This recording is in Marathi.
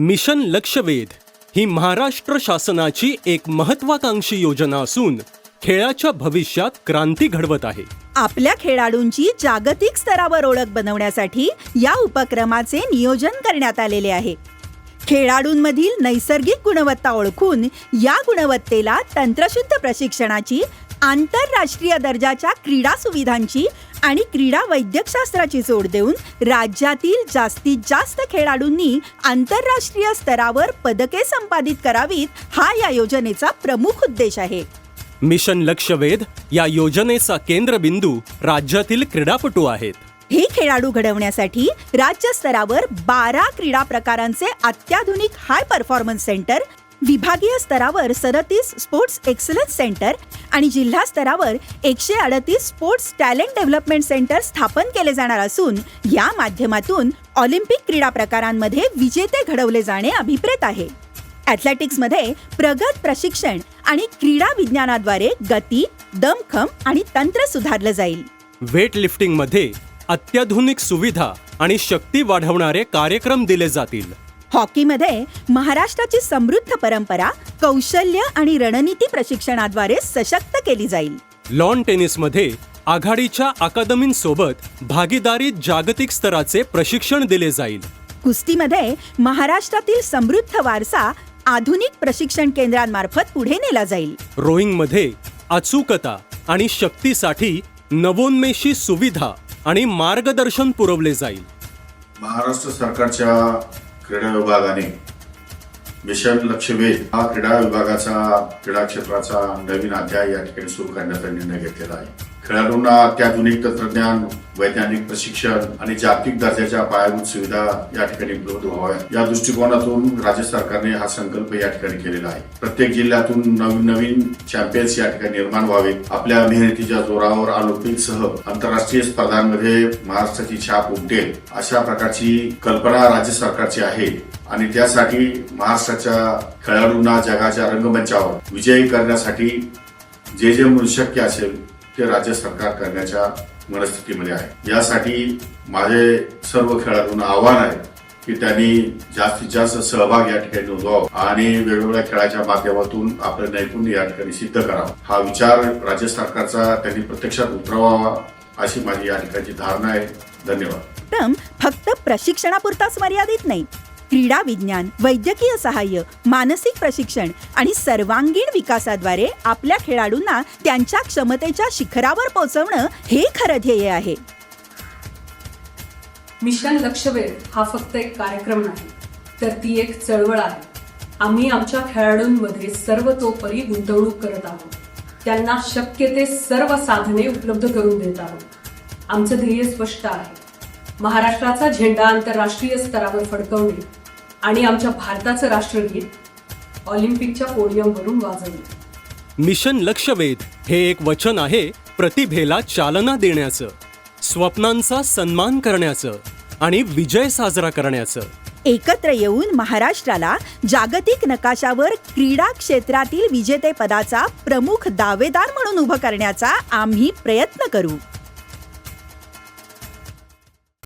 मिशन लक्षवेध ही महाराष्ट्र शासनाची एक महत्वाकांक्षी योजना असून खेळाच्या भविष्यात क्रांती घडवत आहे. आपल्या खेळाडूंची जागतिक स्तरावर ओळख बनवण्यासाठी या उपक्रमाचे नियोजन करण्यात आलेले आहे. खेळाडूंमधील नैसर्गिक गुणवत्ता ओळखून या गुणवत्तेला तंत्रशुद्ध प्रशिक्षणाची आंतरराष्ट्रीय दर्जाच्या क्रीडा सुविधांची आणि क्रीडा वैद्यकशास्त्राची जोड देऊन राज्यातील जास्तीत जास्त खेळाडूंनी आंतरराष्ट्रीय स्तरावर पदके संपादित करावीत हा या योजनेचा प्रमुख उद्देश आहे. मिशन लक्षवेध या योजनेचा केंद्रबिंदू राज्यातील क्रीडापटू आहेत. हे खेळाडू घडवण्यासाठी राज्य स्तरावर बारा क्रीडा प्रकारांचे अत्याधुनिक हाय परफॉर्मन्स सेंटर विभागीय स्तरावर सदतीस स्पोर्ट्स एक्सलन्स सेंटर आणि जिल्हा स्तरावर एकशे अडतीस स्पोर्ट्स टॅलेंट डेव्हलपमेंट सेंटर स्थापन केले जाणार असून या माध्यमातून ऑलिम्पिक क्रीडा प्रकारांमध्ये विजेते घडवले जाणे अभिप्रेत आहे. ॲथलेटिक्समध्ये प्रगत प्रशिक्षण आणि क्रीडा विज्ञानाद्वारे गती दमखम आणि तंत्र सुधारलं जाईल. वेट लिफ्टिंगमध्ये अत्याधुनिक सुविधा आणि शक्ती वाढवणारे कार्यक्रम दिले जातील. हॉकीमध्ये महाराष्ट्राची समृद्ध परंपरा कौशल्य आणि रणनीती प्रशिक्षणाद्वारे सशक्त केली जाईल. लॉन टेनिसमध्ये आघाडीच्या अकादमींसोबत भागीदारीत जागतिक स्तराचे प्रशिक्षण दिले जाईल. कुस्तीमध्ये महाराष्ट्रातील समृद्ध वारसा आधुनिक प्रशिक्षण केंद्रांमार्फत पुढे नेला जाईल. रोईंगमध्ये अचूकता आणि शक्तीसाठी नवोन्मेषी सुविधा आणि मार्गदर्शन पुरवले जाईल. महाराष्ट्र सरकारच्या क्रीडा विभागाने मिशन लक्षवेध हा क्रीडा विभागाचा क्रीडा क्षेत्राचा नवीन अध्याय या ठिकाणी सुरू करण्याचा निर्णय घेतलेला आहे. खेळाडूंना अत्याधुनिक तंत्रज्ञान वैज्ञानिक प्रशिक्षण आणि जागतिक दर्जाच्या पायाभूत सुविधा या ठिकाणी उपलब्ध व्हाव्या या दृष्टिकोनातून राज्य सरकारने हा संकल्प या ठिकाणी केलेला आहे. प्रत्येक जिल्ह्यातून नवीन नवीन चॅम्पियन्स या ठिकाणी निर्माण व्हावेत. आपल्या मेहनतीच्या जोरावर ऑलिम्पिक सह आंतरराष्ट्रीय स्पर्धांमध्ये महाराष्ट्राची छाप उमटेल अशा प्रकारची कल्पना राज्य सरकारची आहे आणि त्यासाठी महाराष्ट्राच्या खेळाडूंना जगाच्या रंगमंचावर विजयी करण्यासाठी जे जे म्हणून शक्य असेल हे राज्य सरकार करण्याच्या मनस्थितीमध्ये आहे. यासाठी माझे सर्व खेळाडूंना आव्हान आहे की त्यांनी जास्तीत जास्त सहभाग या ठिकाणी नोंदवावा आणि वेगवेगळ्या खेळाच्या माध्यमातून आपलं नैपुण्य या ठिकाणी सिद्ध करावं. हा विचार राज्य सरकारचा त्यांनी प्रत्यक्षात उतरवावा अशी माझी या ठिकाणची धारणा आहे. धन्यवाद. फक्त प्रशिक्षणापुरताच मर्यादित नाही क्रीडा विज्ञान वैद्यकीय सहाय्य मानसिक प्रशिक्षण आणि सर्वांगीण विकासाद्वारे आपल्या खेळाडूंना त्यांच्या क्षमतेच्या शिखरावर पोहोचवणं हे खरं ध्येय आहे. मिशन लक्षवेध हा फक्त एक कार्यक्रम नाही तर ती एक चळवळ आहे. आम्ही आमच्या खेळाडूंमध्ये सर्वतोपरी गुंतवणूक करत आहोत. त्यांना शक्य ते सर्व साधने उपलब्ध करून देत आहोत. आमचं ध्येय स्पष्ट आहे. महाराष्ट्राचा झेंडा आंतरराष्ट्रीय स्तरावर फडकवणे आणि आमच्या भारताचं राष्ट्रगीत ऑलिम्पिकच्या पोडियमवरून वाजवणे मिशन लक्षवेध हे एक वचन आहे प्रतिभेला चालना देण्याचं स्वप्नांचा सन्मान करण्याचं आणि विजय साजरा करण्याचं. एकत्र येऊन महाराष्ट्राला जागतिक नकाशावर क्रीडा क्षेत्रातील विजेतेपदाचा प्रमुख दावेदार म्हणून उभं करण्याचा आम्ही प्रयत्न करू.